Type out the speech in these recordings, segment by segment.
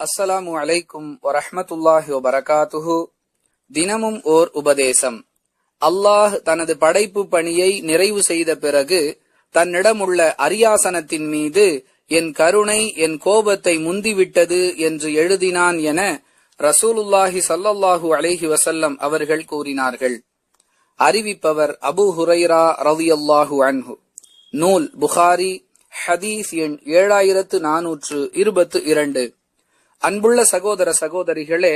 அஸ்ஸலாமு அலைக்கும் வரஹமத்துல்லாஹி வபரகாத்துஹு. தினமும் ஓர் உபதேசம். அல்லாஹ் தனது படைப்பு பணியை நிறைவு செய்த பிறகு தன்னிடமுள்ள அரியாசனத்தின் மீது என் கருணை என் கோபத்தை முந்திவிட்டது என்று எழுதினான் என ரசூலுல்லாஹி சல்லல்லாஹு அலைஹி வசல்லம் அவர்கள் கூறினார்கள். அறிவிப்பவர் அபு ஹுரைரா ரவியல்லாஹு அன்ஹு. நூல் புகாரி ஹதீஸ் எண் ஏழாயிரத்து நானூற்று இருபத்து இரண்டு. அன்புள்ள சகோதர சகோதரிகளே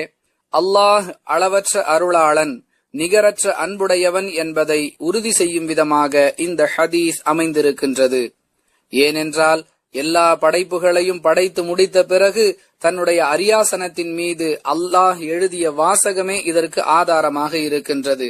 அல்லாஹ் அளவற்ற அருளாளன் நிகரற்ற அன்புடையவன் என்பதை உறுதி செய்யும் விதமாக இந்த ஹதீஸ் அமைந்திருக்கின்றது. ஏனென்றால் எல்லா படைப்புகளையும் படைத்து முடித்த பிறகு தன்னுடைய அரியாசனத்தின் மீது அல்லாஹ் எழுதிய வாசகமே இதற்கு ஆதாரமாக இருக்கின்றது.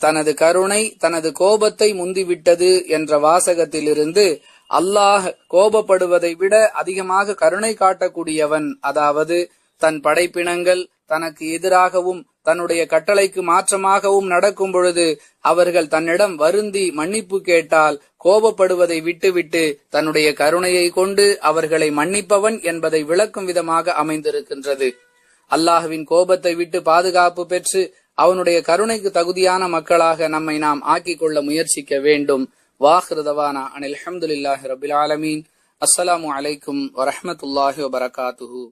தனது கருணை தனது கோபத்தை முந்திவிட்டது என்ற வாசகத்திலிருந்து அல்லாஹ் கோபப்படுவதை விட அதிகமாக கருணை காட்டக்கூடியவன். அதாவது தன் படைப்பினங்கள் தனக்கு எதிராகவும் தன்னுடைய கட்டளைக்கு மாற்றமாகவும் நடக்கும் பொழுது அவர்கள் தன்னிடம் வருந்தி மன்னிப்பு கேட்டால் கோபப்படுவதை விட்டுவிட்டு தன்னுடைய கருணையை கொண்டு அவர்களை மன்னிப்பவன் என்பதை விளக்கும் விதமாக அமைந்திருக்கின்றது. அல்லாஹுவின் கோபத்தை விட்டு பாதுகாப்பு பெற்று அவனுடைய கருணைக்கு தகுதியான மக்களாக நம்மை நாம் ஆக்கிக் கொள்ள முயற்சிக்க வேண்டும். வாஹ்ருதவானா அனில் அஹமதுல்லாஹி ரபில் ஆலமீன் அஸ்ஸலாமு அலைக்கும் வரஹமத்துல்லாஹி வபரகாத்துஹு